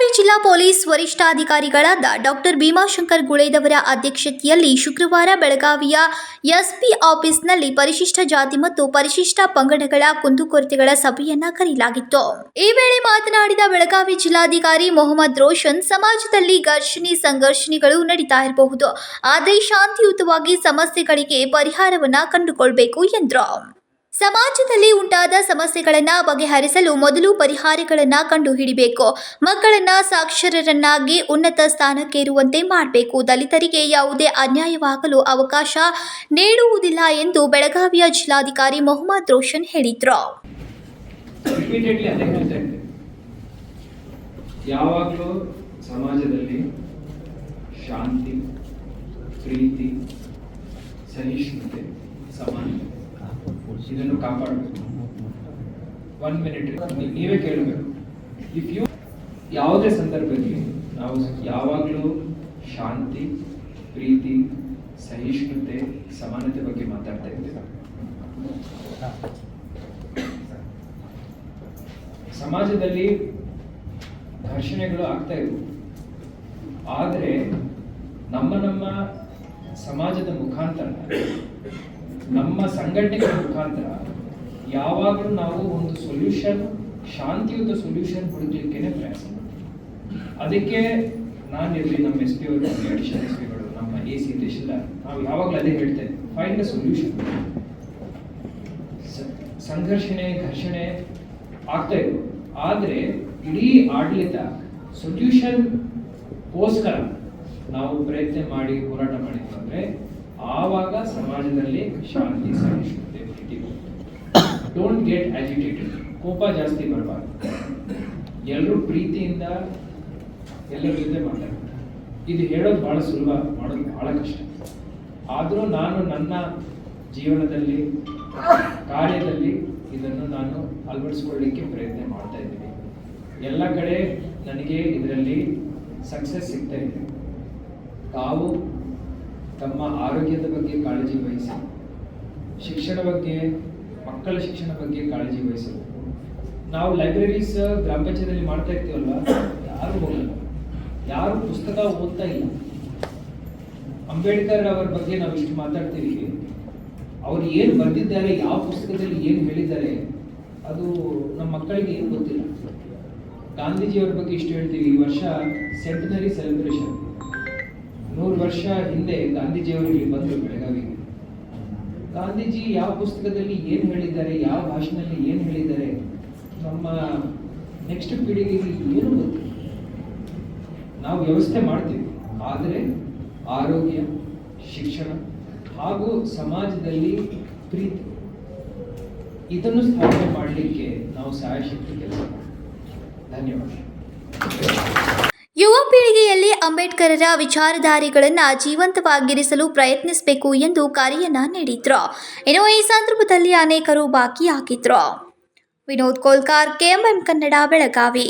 Police ವರಿಷ್ಠಾಧಿಕಾರಿಗಳಾದ doctor Bhimashankar ಗುಳೇದವರ ಅಧ್ಯಕ್ಷತೆಯಲ್ಲಿ ಶುಕ್ರವಾರ ಬೆಳಗಾವಿಯ ಎಸ್ಪಿ ಆಫೀಸ್ನಲ್ಲಿ ಪರಿಶಿಷ್ಟ ಜಾತಿ ಮತ್ತು ಪರಿಶಿಷ್ಟ ಪಂಗಡಗಳ ಕುಂದುಕೊರತೆಗಳ ಸಭೆಯನ್ನ ಕರೆಯಲಾಗಿತ್ತು ಈ ವೇಳೆ ಮಾತನಾಡಿದ ಬೆಳಗಾವಿ ಜಿಲ್ಲಾಧಿಕಾರಿ ಮೊಹಮ್ಮದ್ ರೋಷನ್, ಸಮಾಜದಲ್ಲಿ ಘರ್ಷಣೆ, ಸಂಘರ್ಷಣೆಗಳು ನಡೀತಾ ಇರಬಹುದು. ಆದರೆ ಶಾಂತಿಯುತವಾಗಿ ಸಮಸ್ಯೆಗಳಿಗೆ ಪರಿಹಾರವನ್ನ ಕಂಡುಕೊಳ್ಬೇಕು ಎಂದರು. ಸಮಾಜದಲ್ಲಿ ಉಂಟಾದ ಸಮಸ್ಯೆಗಳನ್ನು ಬಗೆಹರಿಸಲು ಮೊದಲು ಪರಿಹಾರಗಳನ್ನು ಕಂಡುಹಿಡಿಬೇಕು. ಮಕ್ಕಳನ್ನ ಸಾಕ್ಷರರನ್ನಾಗಿ ಉನ್ನತ ಸ್ಥಾನಕ್ಕೇರುವಂತೆ ಮಾಡಬೇಕು. ದಲಿತರಿಗೆ ಯಾವುದೇ ಅನ್ಯಾಯವಾಗಲು ಅವಕಾಶ ನೀಡುವುದಿಲ್ಲ ಎಂದು ಬೆಳಗಾವಿಯ ಜಿಲ್ಲಾಧಿಕಾರಿ ಮೊಹಮ್ಮದ್ ರೋಷನ್ ಹೇಳಿದ್ರು. ಯಾವಾಗಲೂ ಸಮಾಜದಲ್ಲಿ ಶಾಂತಿ, ಪ್ರೀತಿ, ಸಹಿಷ್ಣುತೆ, ಸಮಾನತೆ. ಇದನ್ನು ಕಾಪಾಡಬೇಕು. ಒನ್ ಮಿನಿಟ್ ನೀವೇ ಕೇಳಬೇಕು. ಇಫ್ ಯು ಯಾವುದೇ ಸಂದರ್ಭದಲ್ಲಿ ನಾವು ಯಾವಾಗಲೂ ಶಾಂತಿ, ಪ್ರೀತಿ, ಸಹಿಷ್ಣುತೆ, ಸಮಾನತೆ ಬಗ್ಗೆ ಮಾತಾಡ್ತಾ ಇದ್ದೀವಿ. ಸಮಾಜದಲ್ಲಿ ಘರ್ಷಣೆಗಳು ಆಗ್ತಾ ಇವು ಆದರೆ ನಮ್ಮ ನಮ್ಮ ಸಮಾಜದ ಮುಖಾಂತರ ನಮ್ಮ ಸಂಘಟನೆಗಳ ಮುಖಾಂತರ ಯಾವಾಗಲೂ ನಾವು ಒಂದು ಸೊಲ್ಯೂಷನ್ ಶಾಂತಿಯುತ ಸೊಲ್ಯೂಷನ್ ಹುಡುಕಲಿಕ್ಕೆ ಪ್ರಯಾಸ ಅದಕ್ಕೆ ನಾನಿರಲಿ ನಮ್ಮ ಎಸ್ ಪಿ ಅವರು ಅಡಿಷನ್ ಎಸ್ ಪಿಗಳು ನಮ್ಮ ಎ ಸಿ ದೇಶದ ನಾವು ಯಾವಾಗಲೂ ಅದೇ ಹೇಳ್ತೇವೆ ಫೈಂಡ್ ಅ ಸೊಲ್ಯೂಷನ್ ಸಂಘರ್ಷಣೆ, ಘರ್ಷಣೆ ಆಗ್ತಾ ಇತ್ತು ಆದರೆ ಇಡೀ ಆಡಳಿತ ಸೊಲ್ಯೂಷನ್ ಗೋಸ್ಕರ ನಾವು ಪ್ರಯತ್ನ ಮಾಡಿ ಹೋರಾಟ ಮಾಡಿದ್ವು ಅಂದ್ರೆ ಆವಾಗ ಸಮಾಜದಲ್ಲಿ ಶಾಂತಿ ಸಹಿಷ್ಣುತೆ ಡೋಂಟ್ ಗೆಟ್ ಅಜಿಟೇಟೆಡ್ ಕೋಪ ಜಾಸ್ತಿ ಬರಬಾರ್ದು. ಎಲ್ಲರೂ ಪ್ರೀತಿಯಿಂದ ಎಲ್ಲರ ಜೊತೆ ಮಾತಾಡ್ತಾರೆ ಇದು ಹೇಳೋದು ಬಹಳ ಸುಲಭ, ಮಾಡೋದು ಬಹಳ ಕಷ್ಟ. ಆದರೂ ನಾನು ನನ್ನ ಜೀವನದಲ್ಲಿ, ಕಾರ್ಯದಲ್ಲಿ ಇದನ್ನು ನಾನು ಅಳವಡಿಸ್ಕೊಳ್ಳಿಕ್ಕೆ ಪ್ರಯತ್ನ ಮಾಡ್ತಾ ಇದ್ದೀನಿ. ಎಲ್ಲ ಕಡೆ ನನಗೆ ಇದರಲ್ಲಿ ಸಕ್ಸಸ್ ಸಿಗ್ತಾ ಇದೆ. ತಾವು ತಮ್ಮ ಆರೋಗ್ಯದ ಬಗ್ಗೆ ಕಾಳಜಿ ವಹಿಸಿ, ಶಿಕ್ಷಣ ಬಗ್ಗೆ, ಮಕ್ಕಳ ಶಿಕ್ಷಣ ಬಗ್ಗೆ ಕಾಳಜಿ ವಹಿಸಬೇಕು ನಾವು ಲೈಬ್ರರೀಸ್, ಗ್ರಾಮ ಪಂಚಾಯತಿಯಲ್ಲಿ ಮಾಡ್ತಾ ಇರ್ತೀವಲ್ಲ, ಯಾರು ಹೋಗಲ್ಲ. ಯಾರು ಪುಸ್ತಕ ಓದ್ತಾ ಇಲ್ಲ. ಅಂಬೇಡ್ಕರ್ ಅವರ ಬಗ್ಗೆ ನಾವು ಇಷ್ಟು ಮಾತಾಡ್ತೀವಿ. ಅವ್ರು ಏನು ಬರೆದಿದ್ದಾರೆ, ಯಾವ ಪುಸ್ತಕದಲ್ಲಿ ಏನು ಹೇಳಿದ್ದಾರೆ, ಅದು ನಮ್ಮ ಮಕ್ಕಳಿಗೆ ಏನು ಗೊತ್ತಿಲ್ಲ. ಗಾಂಧೀಜಿಯವ್ರ ಬಗ್ಗೆ ಇಷ್ಟು ಹೇಳ್ತೀವಿ. ಈ ವರ್ಷ ಸೆಂಟನರಿ ಸೆಲೆಬ್ರೇಷನ್ ವರ್ಷ ಹಿಂದೆ ಗಾಂಧೀಜಿಯವರು ಇಲ್ಲಿ ಬಂದರು ಬೆಳಗಾವಿಗೆ ಗಾಂಧೀಜಿ ಯಾವ ಪುಸ್ತಕದಲ್ಲಿ ಏನು ಹೇಳಿದ್ದಾರೆ, ಯಾವ ಭಾಷೆನಲ್ಲಿ ಏನು ಹೇಳಿದ್ದಾರೆ, ನಮ್ಮ ನೆಕ್ಸ್ಟ್ ಪೀಳಿಗೆಗೆ ಏನು ಗೊತ್ತಿಲ್ಲ ನಾವು ವ್ಯವಸ್ಥೆ ಮಾಡ್ತೀವಿ. ಆದರೆ ಆರೋಗ್ಯ, ಶಿಕ್ಷಣ ಹಾಗೂ ಸಮಾಜದಲ್ಲಿ ಪ್ರೀತಿ, ಇದನ್ನು ಸ್ಥಾಪನೆ ಮಾಡಲಿಕ್ಕೆ ನಾವು ಸಹಾಯಶಕ್ತಿ ಕೆಲಸ ಮಾಡ್ತೀವಿ. ಧನ್ಯವಾದ. ಅಂಬೇಡ್ಕರರ ವಿಚಾರಧಾರೆಗಳನ್ನು ಜೀವಂತವಾಗಿರಿಸಲು ಪ್ರಯತ್ನಿಸಬೇಕು ಎಂದು ಕರೆಯನ್ನ ನೀಡಿದ್ರು. ಇನ್ನು ಈ ಸಂದರ್ಭದಲ್ಲಿ ಅನೇಕರು ಭಾಗಿಯಾಗಿದ್ರು ವಿನೋದ್ ಕೋಲ್ಕಾರ್, ಕೆಎಂಎಂ ಕನ್ನಡ, ಬೆಳಗಾವಿ.